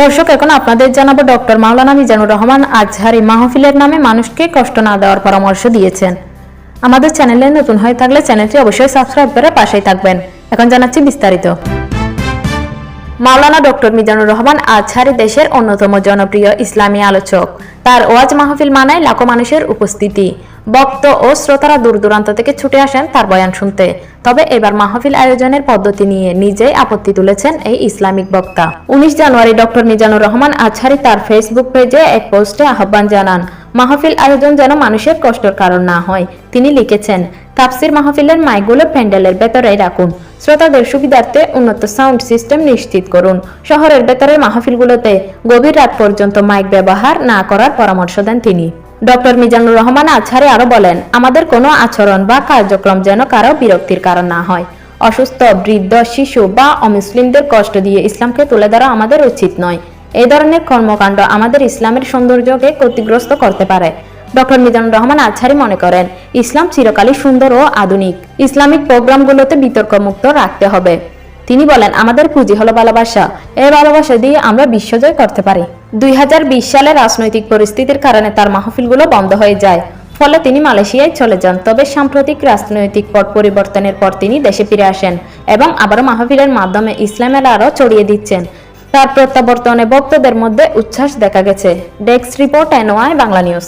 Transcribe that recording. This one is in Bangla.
দর্শক, এখন আপনাদের জানাব ডক্টর মাওলানা মিজানুর রহমান আজহারি মাহফিলের নামে মানুষকে কষ্ট না দেওয়ার পরামর্শ দিয়েছেন। আমাদের চ্যানেলে নতুন হয়ে থাকলে চ্যানেলটি অবশ্যই সাবস্ক্রাইব করে পাশেই থাকবেন। এখন জানাচ্ছি বিস্তারিত। মাওলানা ডক্টর মিজানুর রহমান আজহারি দেশের অন্যতম জনপ্রিয় ইসলামী আলোচক। তার ওয়াজ মাহফিল মানায় লাখো মানুষের উপস্থিতি। বক্ত ও শ্রোতারা দূর দূরান্ত থেকে ছুটে আসেন তার বয়ান শুনতে। তবে এবার মাহফিল আয়োজনের পদ্ধতি নিয়ে নিজেই আপত্তি তুলেছেন এই ইসলামিক বক্তা। উনিশ জানুয়ারি ডক্টর মিজানুর রহমান আজহারি তার ফেসবুক পেজে এক পোস্টে আহ্বান জানান, মাহফিল আয়োজন যেন মানুষের কষ্টের কারণ না হয়। তিনি লিখেছেন, তাফসির মাহফিলের মাইগুলো প্যান্ডেলের ভেতরেই রাখুন। শ্রোতাদের সুবিধার্থে উন্নত সাউন্ড সিস্টেম নিশ্চিত করুন। শহরের ভেতরের মাহফিলগুলোতে গভীর রাত পর্যন্ত মাইক ব্যবহার না করার পরামর্শ দেন তিনি। ডক্টর মিজানুর রহমান আছারে আরও বলেন, আমাদের কোনো আচরণ বা কার্যক্রম যেন কারও বিরক্তির কারণ না হয়। অসুস্থ, বৃদ্ধ, শিশু বা অমুসলিমদের কষ্ট দিয়ে ইসলামকে তুলে ধরা আমাদের উচিত নয়। এই ধরনের কর্মকাণ্ড আমাদের ইসলামের সৌন্দর্যকে ক্ষতিগ্রস্ত করতে পারে। ডক্টর মিজানুর রহমান আছারি মনে করেন, ইসলাম চিরকালই সুন্দর ও আধুনিক। ইসলামিক প্রোগ্রামগুলোতে বিতর্ক মুক্ত রাখতে হবে। তিনি বলেন, আমাদের পুঁজি হলো ভালোবাসা। এই ভালোবাসা দিয়ে আমরা বিশ্বজয় করতে পারি। দুই হাজার বিশ সালে রাজনৈতিক পরিস্থিতির কারণে তার মাহফিলগুলো বন্ধ হয়ে যায়। ফলে তিনি মালয়েশিয়ায় চলে যান। তবে সাম্প্রতিক রাজনৈতিক পট পরিবর্তনের পর তিনি দেশে ফিরে আসেন এবং আবারও মাহফিলের মাধ্যমে ইসলামের আরও ছড়িয়ে দিচ্ছেন। তার প্রত্যাবর্তনে ভক্তদের মধ্যে উচ্ছ্বাস দেখা গেছে। Desk report NY Bangla news.